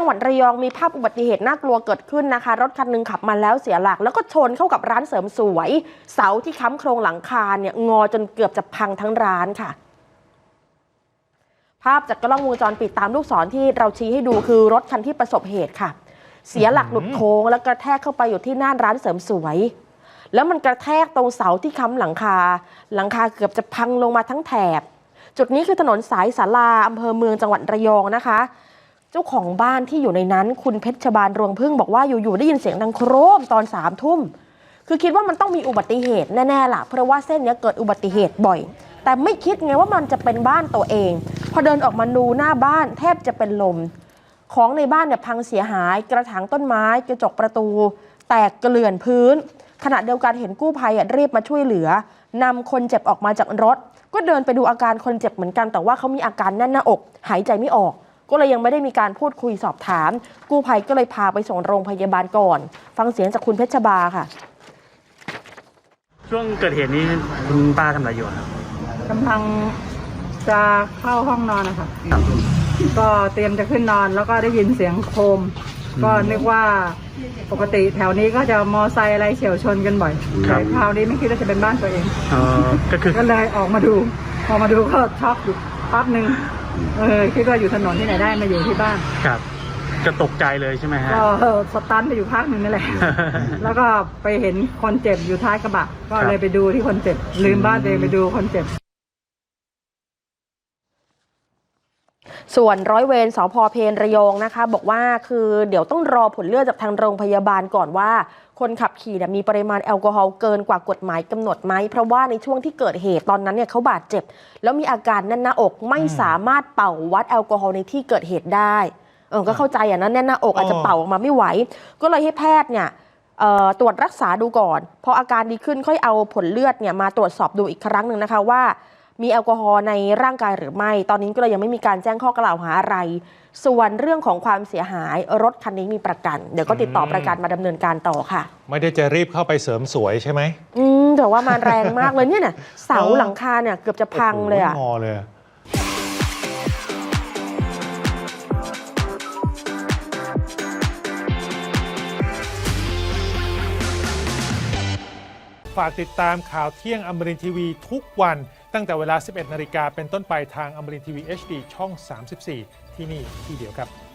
จังหวัดระยองมีภาพอุบัติเหตุน่ากลัวเกิดขึ้นนะคะ รถคันหนึงขับมาแล้วเสียหลัก แล้วก็ชนเข้ากับร้านเสริมสวย เสาที่ค้ำโครงหลังคาเนี่ยงอจนเกือบจะพังทั้งร้านค่ะ ภาพจากกล้องวงจรปิดตามลูกศรที่เราชี้ให้ดูคือรถคันที่ประสบเหตุค่ะ เสียหลักหลุดโค้งแล้วกระแทกเข้าไปอยู่ที่หน้าร้านเสริมสวย แล้วมันกระแทกตรงเสาที่ค้ำหลังคา หลังคาเกือบจะพังลงมาทั้งแถบ จุดนี้คือถนนสายสาลาอำเภอเมืองจังหวัดระยองนะคะ เจ้าของบ้านที่อยู่ในนั้น คุณเพชรบาลรวงพึ่งบอกว่าอยู่ๆได้ยินเสียงดังโครมตอนสามทุ่มคือคิดว่ามันต้องมีอุบัติเหตุแน่ๆล่ะ เพราะว่าเส้นนี้เกิดอุบัติเหตุบ่อย แต่ไม่คิดไงว่ามันจะเป็นบ้านตัวเอง พอเดินออกมาดูหน้าบ้านแทบจะเป็นลม ของในบ้านเนี่ยพังเสียหายกระถางต้นไม้กระจกประตู แตกเกลื่อนพื้น ขณะเดียวกันเห็นกู้ภัยรีบมาช่วยเหลือนำคนเจ็บออกมาจากรถ ก็เดินไปดูอาการคนเจ็บเหมือนกันแต่ว่าเขามีอาการแน่นหน้าอก หายใจไม่ออก ก็เลยยังไม่ได้มีการพูดคุยสอบถาม กู้ภัยก็เลยพาไปส่งโรงพยาบาลก่อน ฟังเสียงจากคุณเพชรบาค่ะ ช่วงเกิดเหตุนี้คุณป้าทำอะไรอยู่ครับกำลังจะเข้าห้องนอนนะคะก็เตรียมจะขึ้นนอนแล้วก็ได้ยินเสียงโครมก็นึกว่าปกติแถวนี้ก็จะมอไซค์อะไรเฉียวชนกันบ่อยครับแต่คราวนี้ไม่คิดว่าจะเป็นบ้านตัวเองเอ่อก็คือก็เลยออกมาดู ออกมาดูก็ช็อกอยู่แป๊บหนึ่ง เออคิดว่าอยู่ถนนที่ไหนได้มาอยู่ที่บ้าน ครับ ก็ตกใจเลยใช่ไหมฮะ ก็เออสตันไปอยู่พักหนึ่งนั่นแหละ แล้วก็ไปเห็นคนเจ็บอยู่ท้ายกระบะ ก็เลยไปดูที่คนเจ็บ ลืมบ้านตัวเองไปดูคนเจ็บ ส่วนร้อยเวรสพเพนระยองนะคะ บอกว่าคือเดี๋ยวต้องรอผลเลือดจากทางโรงพยาบาลก่อนว่า คนขับขี่เนี่ยมีปริมาณแอลกอฮอล์เกินกว่ากฎหมายกำหนดไหม เพราะว่าในช่วงที่เกิดเหตุตอนนั้นเนี่ยเขาบาดเจ็บ แล้วมีอาการแน่นหน้าอกไม่สามารถเป่าวัดแอลกอฮอล์ในที่เกิดเหตุได้เออก็เข้าใจอะนะแน่นหน้าอกอาจจะเป่าออกมาไม่ไหว ก็เลยให้แพทย์เนี่ยตรวจรักษาดูก่อน พออาการดีขึ้นค่อยเอาผลเลือดเนี่ยมาตรวจสอบดูอีกครั้งหนึ่งนะคะว่า มีแอลกอฮอล์ในร่างกายหรือไม่ ตอนนี้ก็เลยยังไม่มีการแจ้งข้อกล่าวหาอะไร ส่วนเรื่องของความเสียหายรถคันนี้มีประกัน เดี๋ยวก็ติดต่อประกันมาดำเนินการต่อค่ะ ไม่ได้จะรีบเข้าไปเสริมสวยใช่ไหมอืมแต่ว่ามันแรงมากเลยเนี่ยน่ะเสาหลังคาเนี่ยเกือบจะพังเลยอะ โโหงอเลยอะฝากติดตามข่าวเที่ยงอมรินทีวีทุกวัน ตั้งแต่เวลา 11 นาฬิกาเป็นต้นไปทางอมรินทีวี HD ช่อง 34 ที่นี่ที่เดียวครับ